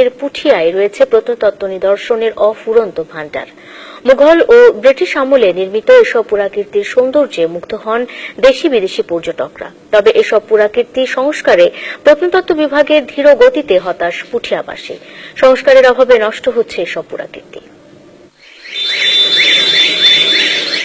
এর পুঠিয়ায় রয়েছে প্রত্নতত্ত্ব নিদর্শনের অফুরন্ত ভাণ্ডার। মুঘল ও ব্রিটিশ আমলে নির্মিত এসব পুরাকীর্তির সৌন্দর্যে মুগ্ধ হন দেশি বিদেশি পর্যটকরা। তবে এসব পুরাকীর্তি সংস্কারে প্রত্নতত্ত্ব বিভাগের ধীর গতিতে হতাশ পুঠিয়াবাসী। সংস্কারের অভাবে নষ্ট হচ্ছে এসব পুরাকীর্তি।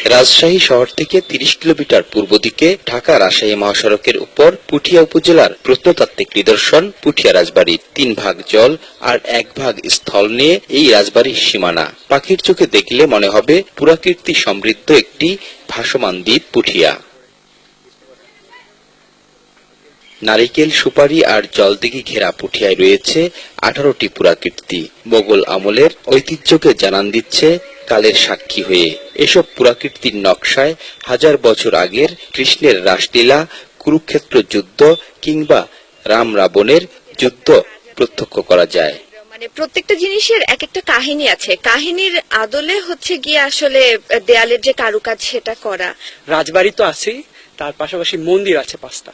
রাজশাহী শহর থেকে ৩০ কিলোমিটার পূর্ব দিকে ঢাকা রাজশাহী মহাসড়কের উপর পুঠিয়া উপজেলার প্রত্নতাত্ত্বিক নিদর্শন, পুঠিয়া রাজবাড়ির তিন ভাগ জল আর এক ভাগ স্থল নিয়ে এই রাজবাড়ির সীমানা। পাখির চোখে দেখলে মনে হবে পুরাকীর্তি সমৃদ্ধ একটি ভাসমান দ্বীপ পুঠিয়া। নারিকেল, সুপারি আর জলদিঘি ঘেরা পুঠিয়ায় রয়েছে আঠারোটি পুরাকীর্তি। মোগল আমলের ঐতিহ্যকে জানান দিচ্ছে কালের সাক্ষী হয়ে এসব পুরাকীর্তির নকশায় হাজার বছর আগের কৃষ্ণের রাসলীলা কুরুক্ষেত্র যুদ্ধ কিংবা রাম রাবণের যুদ্ধ প্রত্যক্ষ করা যায়। মানে প্রত্যেকটা জিনিসের এক একটা কাহিনী আছে। কাহিনীর আদলে হচ্ছে গিয়ে আসলে দেয়ালের যে কারুকাজ সেটা করা। রাজবাড়ি তো আছেই তার পাশাপাশি মন্দির আছে পাঁচটা।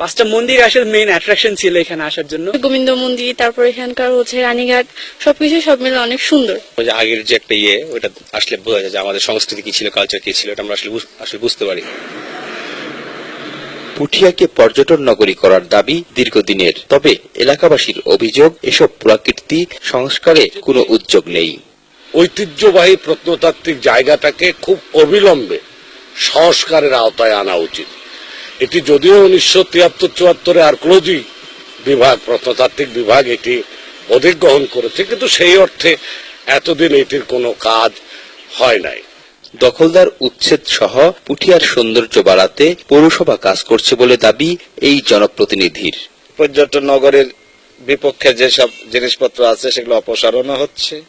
পাঁচটা মন্দির আসলে মেইন অ্যাট্রাকশন ছিল এখানে আসার জন্য। গোবিন্দ মন্দির তারপর এখানকার হচ্ছে রানীঘাট সবকিছু সব মিলে অনেক সুন্দর। ওই যে আগের যে একটা ইয়ে ওটা আসলে বোঝা যায় যে আমাদের সংস্কৃতি কি ছিল কালচার কি ছিল এটা আমরা আসলে আসলে বুঝতে পারি। পুঠিয়াকে পর্যটন নগরী করার দাবি দীর্ঘদিনের। তবে এলাকাবাসীর অভিযোগ এসব পুরাকীর্তি সংস্কারে কোনো উদ্যোগ নেই। ঐতিহ্যবাহী প্রত্নতাত্ত্বিক জায়গাটাকে খুব অবিলম্বে সংস্কারের আওতায় আনা উচিত। এটি যদিও উনিশশো তিয়াত্তর চুয়াত্তরে আর্কোলজি বিভাগ প্রত্নতাত্ত্বিক বিভাগ এটি অধিগ্রহণ করেছে কিন্তু সেই অর্থে এতদিন এটির কোনো কাজ হয় নাই। দখলদার উচ্ছেদ সহ পুঠিয়ার সৌন্দর্য বাড়াতে পৌরসভা কাজ করছে বলে দাবি এই জনপ্রতিনিধির। পর্যটন নগরের বিপক্ষে যেসব জিনিসপত্র আছে সেগুলো অপসারণও হচ্ছে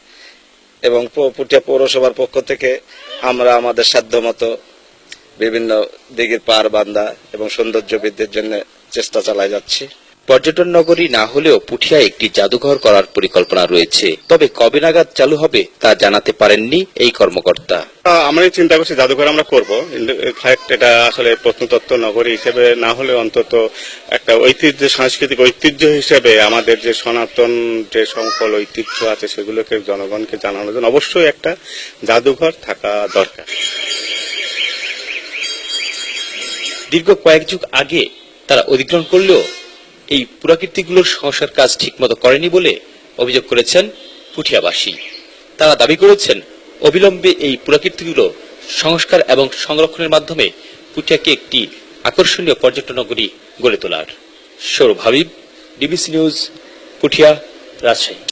এবং প- পুঠিয়া পৌরসভার পক্ষ থেকে আমরা আমাদের সাধ্যমতো বিভিন্ন দিঘির পার বান্ধা এবং সৌন্দর্য বৃদ্ধির জন্য চেষ্টা চালাই যাচ্ছি। পর্যটন নগরী না হলেও পুঠিয়া একটি জাদুঘর করার পরিকল্পনা রয়েছে। তবে কবে নাগাদ চালু হবে তা জানাতে পারেননি এই কর্মকর্তা। আমরা চিন্তা করছি, জাদুঘর আমরা করব এটা আসলে প্রত্নতত্ত্ব নগরী হিসেবে না হলে অন্তত একটা ঐতিহ্য, সাংস্কৃতিক ঐতিহ্য হিসেবে আমাদের যে সনাতন যে সকল ঐতিহ্য আছে সেগুলোকে জনগণকে জানানোর জন্য অবশ্যই একটা জাদুঘর থাকা দরকার। দীর্ঘ কয়েক যুগ আগে তারা অধিগ্রহণ করলেও এই পুরাকীর্তিগুলোর সংস্কার কাজ ঠিকমতো করেনি বলে অভিযোগ করেছেন পুঠিয়াবাসী। তারা দাবি করেছেন, অবিলম্বে এই পুরাকীর্তিগুলো সংস্কার এবং সংরক্ষণের মাধ্যমে পুঠিয়াকে একটি আকর্ষণীয় পর্যটন নগরী গড়ে তোলার। Sourav Habib, DBC news, Puthia, Rajshahi.